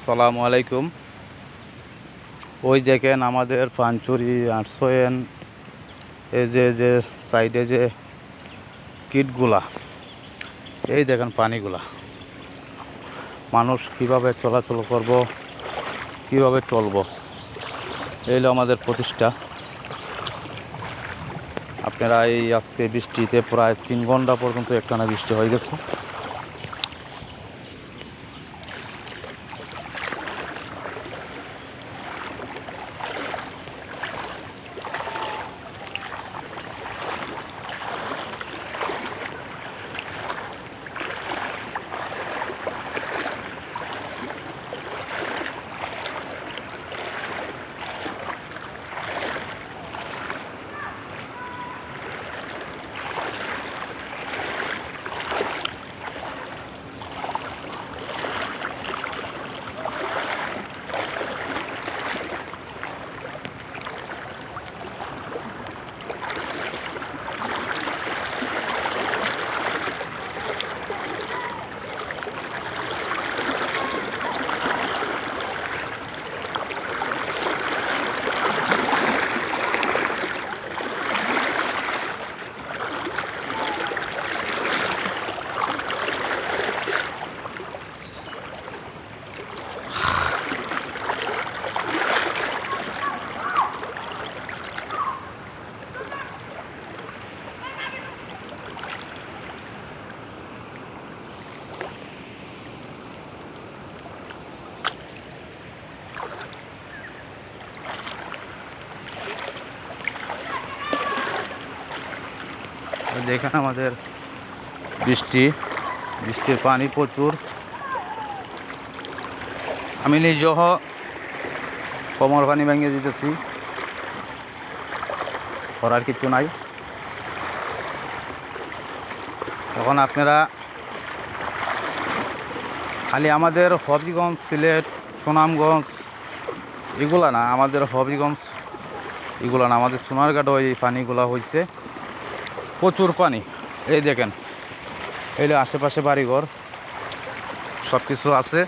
আসসালামু আলাইকুম। ওই দেখেন আমাদের পাঞ্চুরি আটশোয়েন এই যে যে সাইডে যে কিটগুলা, এই দেখেন পানিগুলা। মানুষ কীভাবে চলাচল করব, কীভাবে চলবো, এই হলো আমাদের প্রতিষ্ঠা। আপনারা এই আজকে বৃষ্টিতে প্রায় তিন ঘণ্টা পর্যন্ত একটানা বৃষ্টি হয়ে গেছে। দেখেন আমাদের বৃষ্টি, বৃষ্টির পানি প্রচুর। আমি নিজহ কোমর পানি ভেঙে দিতেছি। করার কিছু নাই। তখন আপনারা খালি আমাদের হবিগঞ্জ, সিলেট, সুনামগঞ্জ, এগুলা না, আমাদের হবিগঞ্জ, এগুলা না, আমাদের সোনারঘাটও এই পানিগুলা হয়েছে প্রচুর পানি। এই দেখেন এই আশেপাশে বাড়িঘর সব কিছু আছে।